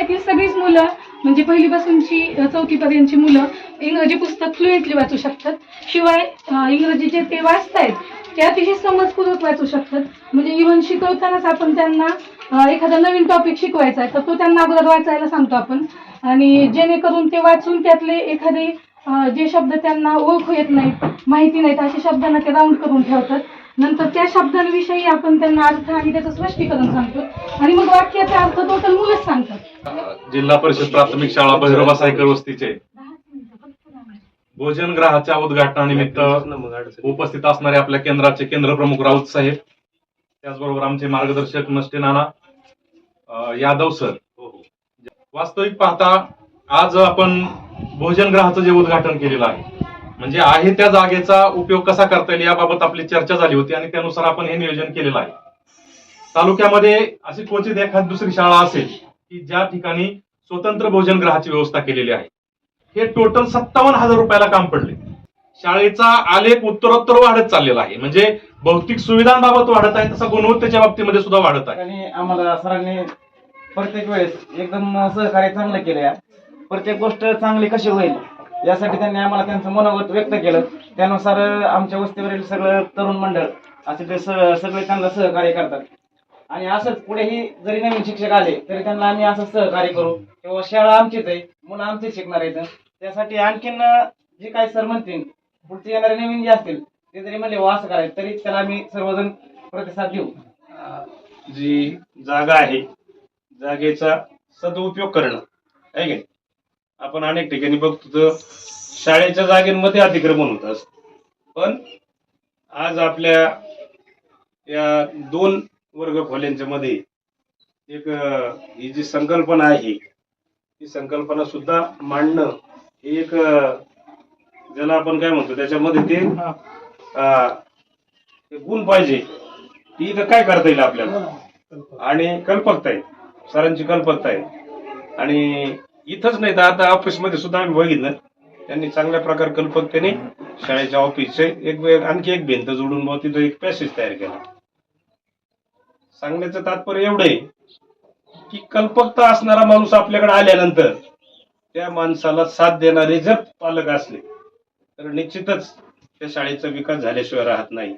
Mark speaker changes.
Speaker 1: ती सगळीच मुलं म्हणजे पहिलीपासूनची चौथी चौथीपर्यंतची मुलं इंग्रजी पुस्तक फ्लुएंटली वाचू शकतात. शिवाय इंग्रजीचे इंग्रजी जे ते वाचतायत ते अतिशय समजपूर्वक वाचू शकतात. म्हणजे इव्हन शिकवतानाच आपण त्यांना एखादा नवीन टॉपिक शिकवायचा आहे तर तो त्यांना अगोदर वाचायला सांगतो आपण. आणि जेणेकरून ते वाचून त्यातले एखादे जे शब्द त्यांना ओळखू येत नाहीत माहिती नाहीत अशा शब्दांना ते राऊंड करून ठेवतात. नंतर त्या शब्दांविषयी आपण त्यांना अर्थ आणि त्याचं स्पष्टीकरण सांगतो. आणि मग वाक्याचा अर्थ टोटल मुलंच सांगतात.
Speaker 2: जिल्हा परिषद प्राथमिक शाळा भैरवा सायकल वस्तीचे. भोजनग्रहाच्या उद्घाटनानिमित्त उपस्थित असणारे आपल्या केंद्राचे केंद्र प्रमुख राऊत साहेब त्याचबरोबर आमचे मार्गदर्शक नष्टे नाना यादव सर. वास्तविक पाहता आज आपण भोजनग्रहाचं जे उद्घाटन केलेलं आहे म्हणजे आहे त्या जागेचा उपयोग कसा करता येईल याबाबत आपली चर्चा झाली होती आणि त्यानुसार आपण हे नियोजन केलेलं आहे. तालुक्यामध्ये अशी क्वचित एखादी दुसरी शाळा असेल की ज्या ठिकाणी स्वतंत्र भोजनगृहाची व्यवस्था केलेली आहे. हे टोटल सत्तावन्न हजार रुपयाला काम पडले. शाळेचा आलेख उत्तरोत्तर वाढत चाललेला आहे. म्हणजे भौतिक सुविधांबाबत वाढत आहे तसा गुणवत्तेच्या बाबतीमध्ये सुद्धा वाढत आहे.
Speaker 3: आणि आम्हाला सरांनी प्रत्येक वेळेस एकदम सहकार्य चांगलं केलं या प्रत्येक गोष्ट चांगली कशी होईल यासाठी त्यांनी आम्हाला त्यांचं मनोगत व्यक्त केलं. त्यानुसार आमच्या वस्तीवरील सगळं तरुण मंडळ असे ते स- सगळे त्यांना सहकार्य करतात. आणि असंच पुढेही जरी नवीन शिक्षक आले तरी त्यांना आम्ही असं सहकार्य करू. किंवा शाळा आमचीच आहे मुलं आमचीच शिकणार आहेत. त्यासाठी आणखीन जे काय सर म्हणतील पुढचे येणारे नवीन जे असतील ते जरी म्हणले "वा, असं करायचं तरी त्याला आम्ही सर्वजण प्रतिसाद देऊ.
Speaker 4: जी जागा आहे जागेचा सदुपयोग करणं. आहे की आपण अनेक ठिकाणी बघतो तर शाळेच्या जागेमध्ये अतिक्रमण होत असत. पण आज आपल्या या दोन वर्ग खोल्यांच्या मध्ये एक ही जी संकल्पना आहे ही संकल्पना सुद्धा मांडणं हे एक ज्याला आपण काय म्हणतो त्याच्यामध्ये ते ते गुण पाहिजे. ती इथं काय करता येईल आपल्याला? आणि कल्पकता आहे. सरांची कल्पकता आहे. आणि इथंच नाही तर आता ऑफिसमध्ये सुद्धा आम्ही बघितलं. त्यांनी चांगल्या प्रकारे कल्पकतेने शाळेच्या ऑफिसचे एक आणखी एक भिंत जोडून मग तिथं एक पॅसेज तयार केला. सांगण्याचं तात्पर्य एवढं आहे की कल्पकता असणारा माणूस आपल्याकडे आल्यानंतर त्या माणसाला साथ देणारे जर पालक असले तर निश्चितच त्या शाळेचा विकास झाल्याशिवाय राहत नाही.